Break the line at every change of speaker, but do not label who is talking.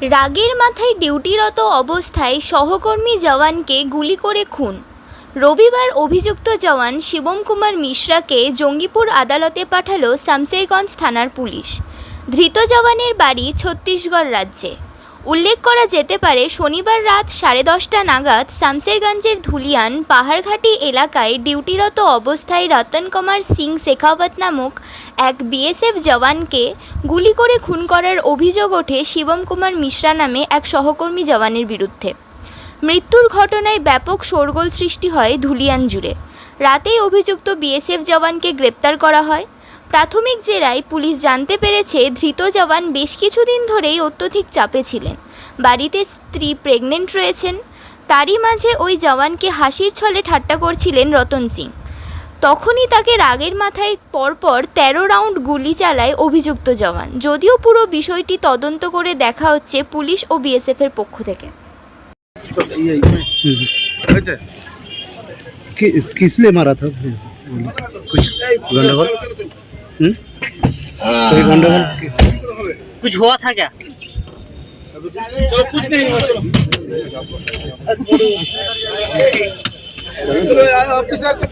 রাগের মাথায় ডিউটিরত অবস্থায় সহকর্মী জওয়ানকে গুলি করে খুন। রবিবার অভিযুক্ত জওয়ান শিবম কুমার মিশ্রাকে জঙ্গিপুর আদালতে পাঠালো শামসেরগঞ্জ থানার পুলিশ। ধৃত জওয়ানের বাড়ি ছত্তিশগড় রাজ্যে। উল্লেখ করা যেতে পারে শনিবার রাত সাড়ে দশটা নাগাদ শামসেরগঞ্জের ধুলিয়ান পাহাড়ঘাটি এলাকায় ডিউটিরত অবস্থায় রতন কুমার সিং শেখাওয়াত নামক এক বিএসএফ জওয়ানকে গুলি করে খুন করার অভিযোগ ওঠে শিবম কুমার মিশ্রা নামে এক সহকর্মী জওয়ানের বিরুদ্ধে। মৃত্যুর ঘটনায় ব্যাপক শোরগোল সৃষ্টি হয় ধুলিয়ান জুড়ে। রাতেই অভিযুক্ত বিএসএফ জওয়ানকে গ্রেপ্তার করা হয়। প্রাথমিক জেরায় পুলিশ জানতে পেরেছে ধৃত জওয়ান বেশ কিছুদিন ধরেই অত্যধিক চাপে ছিলেন বাড়িতে স্ত্রী প্রেগনেন্ট রয়েছেন তারই মাঝে ওই জওয়ানকে হাসির ছলে ঠাট্টা করছিলেন রতন সিং তখনই তাকে রাগের মাথায় পরপর তেরো রাউন্ড গুলি চালায় অভিযুক্ত জওয়ান যদিও পুরো বিষয়টি তদন্ত করে দেখা হচ্ছে পুলিশ ও বিএসএফের পক্ষ থেকে
হয়েছে
कि, किस लिए मारा था कुछ गंडगोल हम्म? कोई गंडगोल
कुछ हुआ था क्या?
चलो कुछ नहीं हुआ चलो। चलो यार ऑफिसर के